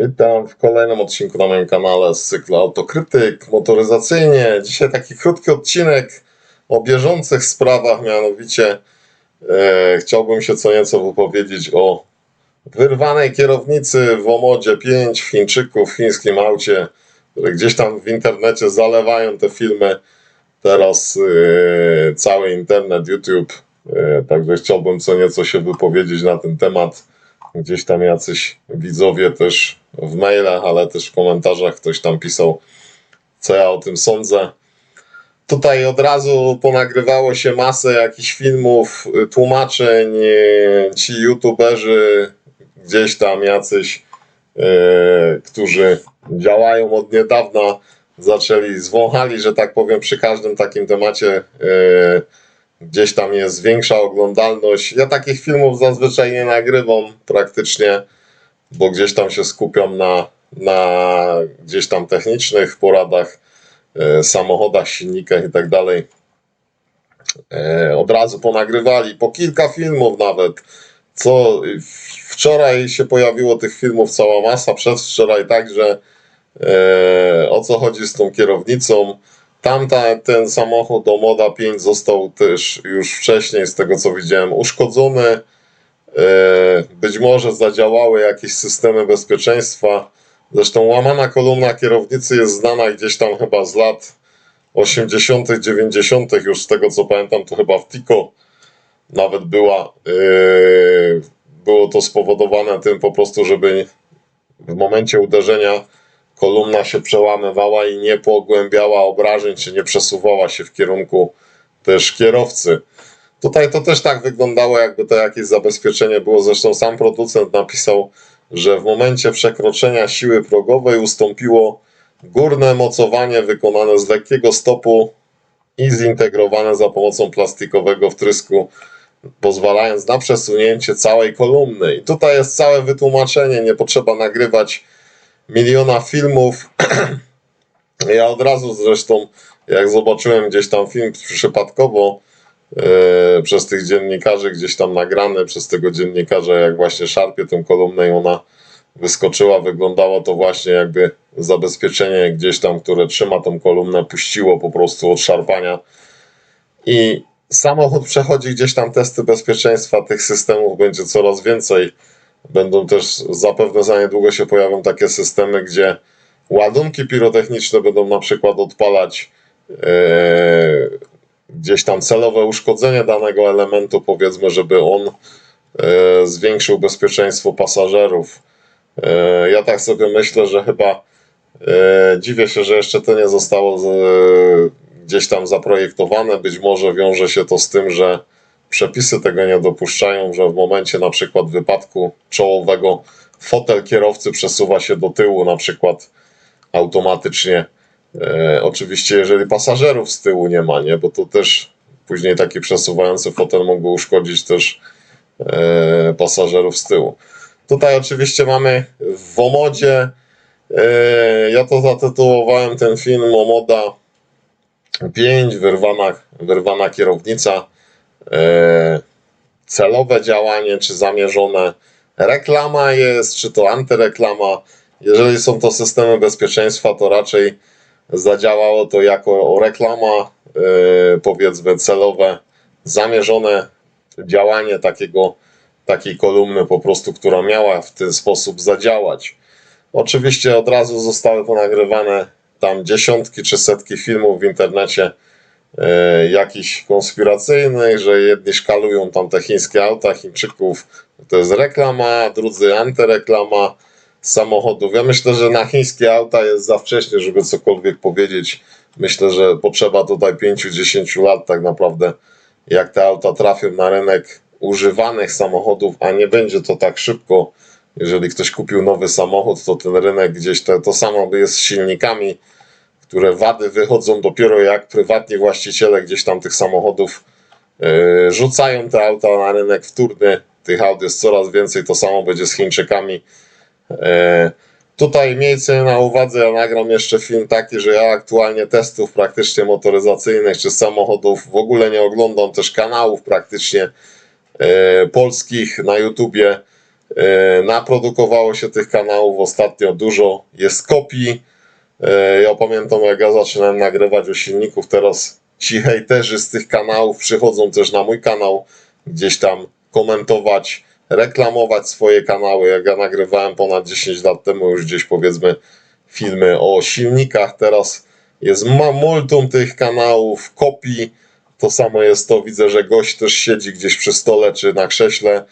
Witam w kolejnym odcinku na moim kanale z cyklu Autokrytyk motoryzacyjnie. Dzisiaj taki krótki odcinek o bieżących sprawach, mianowicie e, chciałbym się co nieco wypowiedzieć o wyrwanej kierownicy w Omodzie 5 Chińczyków w chińskim aucie, które gdzieś tam w internecie zalewają te filmy. Teraz e, cały internet, YouTube, e, także chciałbym co nieco się wypowiedzieć na ten temat gdzieś tam jacyś widzowie też w mailach, ale też w komentarzach ktoś tam pisał, co ja o tym sądzę. Tutaj od razu ponagrywało się masę jakichś filmów, y, tłumaczeń. y, Ci youtuberzy, gdzieś tam jacyś, y, którzy działają od niedawna, zaczęli, zwąchali, że tak powiem, przy każdym takim temacie y, gdzieś tam jest większa oglądalność. Ja takich filmów zazwyczaj nie nagrywam praktycznie, bo gdzieś tam się skupiam na, na gdzieś tam technicznych poradach, e, samochodach, silnikach i tak dalej. E, Od razu ponagrywali, po kilka filmów nawet. Co wczoraj się pojawiło tych filmów cała masa, przedwczoraj także. E, o co chodzi z tą kierownicą? Tamta, ten samochód Moda 5 został też już wcześniej, z tego co widziałem, uszkodzony. E, Być może zadziałały jakieś systemy bezpieczeństwa. Zresztą łamana kolumna kierownicy jest znana gdzieś tam chyba z lat 80., 90., już z tego co pamiętam, to chyba w Tico nawet była. e, Było to spowodowane tym po prostu, żeby w momencie uderzenia kolumna się przełamywała i nie pogłębiała obrażeń, czy nie przesuwała się w kierunku też kierowcy. Tutaj to też tak wyglądało, jakby to jakieś zabezpieczenie było. Zresztą sam producent napisał, że w momencie przekroczenia siły progowej ustąpiło górne mocowanie wykonane z lekkiego stopu i zintegrowane za pomocą plastikowego wtrysku, pozwalając na przesunięcie całej kolumny. I tutaj jest całe wytłumaczenie, nie potrzeba nagrywać miliona filmów. Ja od razu zresztą, jak zobaczyłem gdzieś tam film przypadkowo e, przez tych dziennikarzy, gdzieś tam nagrany przez tego dziennikarza, jak właśnie szarpie tę kolumnę i ona wyskoczyła, wyglądało to właśnie jakby zabezpieczenie gdzieś tam, które trzyma tą kolumnę, puściło po prostu od szarpania. I samochód przechodzi gdzieś tam testy bezpieczeństwa, tych systemów będzie coraz więcej. Będą też zapewne za niedługo się pojawią takie systemy, gdzie ładunki pirotechniczne będą na przykład odpalać e, gdzieś tam celowe uszkodzenie danego elementu, powiedzmy, żeby on e, zwiększył bezpieczeństwo pasażerów. E, ja tak sobie myślę, że chyba dziwię się, że jeszcze to nie zostało z, gdzieś tam zaprojektowane. Być może wiąże się to z tym, że przepisy tego nie dopuszczają, że w momencie na przykład wypadku czołowego fotel kierowcy przesuwa się do tyłu na przykład automatycznie. E, oczywiście jeżeli pasażerów z tyłu nie ma, nie, bo to też później taki przesuwający fotel mógł uszkodzić też e, pasażerów z tyłu. Tutaj oczywiście mamy w Omodzie, e, ja to zatytułowałem ten film Omoda 5, wyrwana, wyrwana kierownica celowe działanie, czy zamierzone reklama jest, czy to antyreklama. Jeżeli są to systemy bezpieczeństwa, to raczej zadziałało to jako reklama, e, powiedzmy celowe, zamierzone działanie takiego, takiej kolumny po prostu, która miała w ten sposób zadziałać. Oczywiście od razu zostały ponagrywane tam dziesiątki czy setki filmów w internecie, e, jakichś konspiracyjnych, że jedni szkalują tam te chińskie auta Chińczyków, to jest reklama, drudzy antyreklama samochodów. Ja myślę, że na chińskie auta jest za wcześnie, żeby cokolwiek powiedzieć. Myślę, że potrzeba tutaj 5-10 lat tak naprawdę, jak te auta trafią na rynek używanych samochodów, a nie będzie to tak szybko. Jeżeli ktoś kupił nowy samochód, to ten rynek gdzieś to, to samo jest z silnikami które wady wychodzą dopiero jak prywatni właściciele gdzieś tam tych samochodów yy, rzucają te auta na rynek wtórny. Tych aut jest coraz więcej, to samo będzie z Chińczykami. Yy, tutaj miejcie na uwadze, ja nagram jeszcze film taki, że ja aktualnie testów praktycznie motoryzacyjnych czy samochodów w ogóle nie oglądam, też kanałów praktycznie yy, polskich na YouTubie. E, Naprodukowało się tych kanałów ostatnio dużo, jest kopii. E, Ja pamiętam, jak ja zaczynałem nagrywać o silników, teraz ci hejterzy z tych kanałów przychodzą też na mój kanał, gdzieś tam komentować, reklamować swoje kanały. Jak ja nagrywałem ponad 10 lat temu, już gdzieś powiedzmy filmy o silnikach, teraz jest ma multum tych kanałów, kopii. To samo jest to, widzę, że gość też siedzi gdzieś przy stole czy na krześle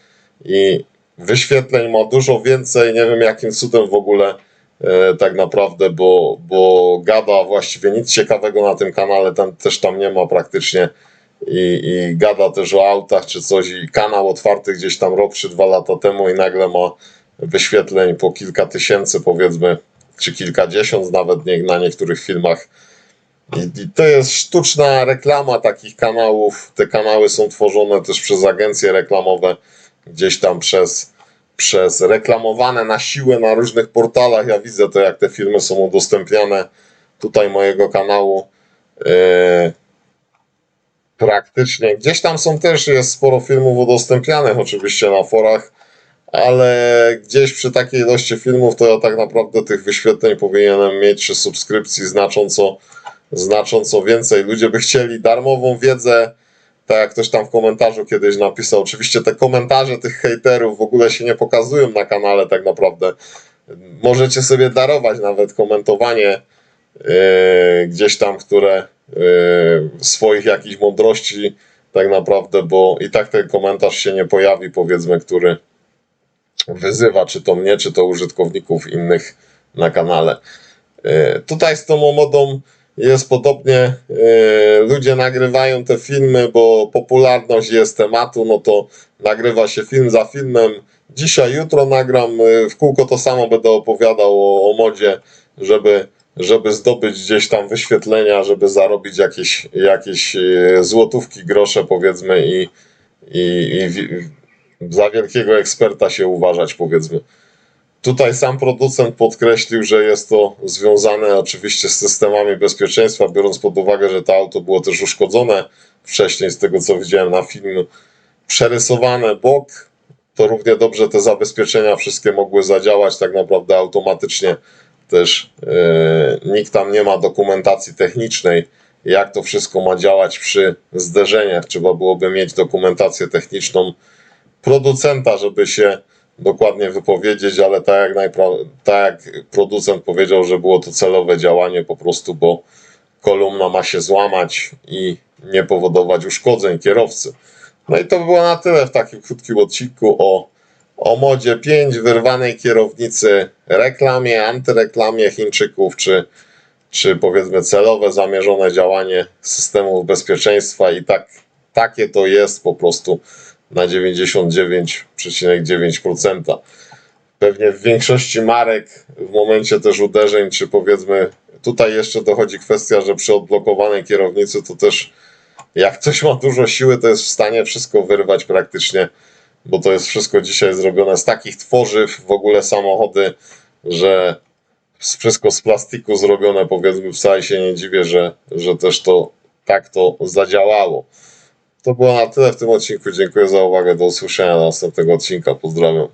i wyświetleń ma dużo więcej. Nie wiem, jakim cudem w ogóle tak naprawdę, bo, bo gada właściwie nic ciekawego na tym kanale, ten też tam nie ma praktycznie. I, I gada też o autach czy coś, i kanał otwarty gdzieś tam rok czy dwa lata temu, i nagle ma wyświetleń po kilka tysięcy, powiedzmy, czy kilkadziesiąt nawet nie, na niektórych filmach. I, I to jest sztuczna reklama takich kanałów. Te kanały są tworzone też przez agencje reklamowe, gdzieś tam przez, przez reklamowane na siłę na różnych portalach. Ja widzę to, jak te filmy są udostępniane tutaj mojego kanału. Yy, praktycznie. Gdzieś tam są też, jest sporo filmów udostępnianych oczywiście na forach, ale gdzieś przy takiej ilości filmów to ja tak naprawdę tych wyświetleń powinienem mieć czy subskrypcji znacząco, znacząco więcej. Ludzie by chcieli darmową wiedzę, tak jak ktoś tam w komentarzu kiedyś napisał. Oczywiście te komentarze tych hejterów w ogóle się nie pokazują na kanale tak naprawdę. Możecie sobie darować nawet komentowanie yy, gdzieś tam, które yy, swoich jakichś mądrości tak naprawdę, bo i tak ten komentarz się nie pojawi, powiedzmy, który wyzywa czy to mnie, czy to użytkowników innych na kanale. Yy, Tutaj z tą modą jest podobnie. Yy, Ludzie nagrywają te filmy, bo popularność jest tematu, no to nagrywa się film za filmem. Dzisiaj, jutro nagram yy, w kółko to samo, będę opowiadał o, o modzie, żeby, żeby zdobyć gdzieś tam wyświetlenia, żeby zarobić jakieś, jakieś yy, złotówki, grosze powiedzmy i, i, i za wielkiego eksperta się uważać powiedzmy. Tutaj sam producent podkreślił, że jest to związane oczywiście z systemami bezpieczeństwa, biorąc pod uwagę, że to auto było też uszkodzone wcześniej, z tego co widziałem na filmie, przerysowane bok, to równie dobrze te zabezpieczenia wszystkie mogły zadziałać tak naprawdę automatycznie. Też e, nikt tam nie ma dokumentacji technicznej, jak to wszystko ma działać przy zderzeniach. Trzeba byłoby mieć dokumentację techniczną producenta, żeby się dokładnie wypowiedzieć, ale tak jak, tak jak producent powiedział, że było to celowe działanie po prostu, bo kolumna ma się złamać i nie powodować uszkodzeń kierowcy. No i to by było na tyle w takim krótkim odcinku o, o modzie 5, wyrwanej kierownicy, reklamie, antyreklamie Chińczyków, czy, czy powiedzmy celowe, zamierzone działanie systemów bezpieczeństwa i tak, takie to jest po prostu na 99,9%. Pewnie w większości marek w momencie też uderzeń, czy powiedzmy, tutaj jeszcze dochodzi kwestia, że przy odblokowanej kierownicy to też jak ktoś ma dużo siły, to jest w stanie wszystko wyrwać praktycznie, bo to jest wszystko dzisiaj zrobione z takich tworzyw, w ogóle samochody, że wszystko z plastiku zrobione, powiedzmy, wcale się nie dziwię, że, że też to tak to zadziałało. To było na tyle w tym odcinku. Dziękuję za uwagę. Do usłyszenia następnego odcinka. Pozdrawiam.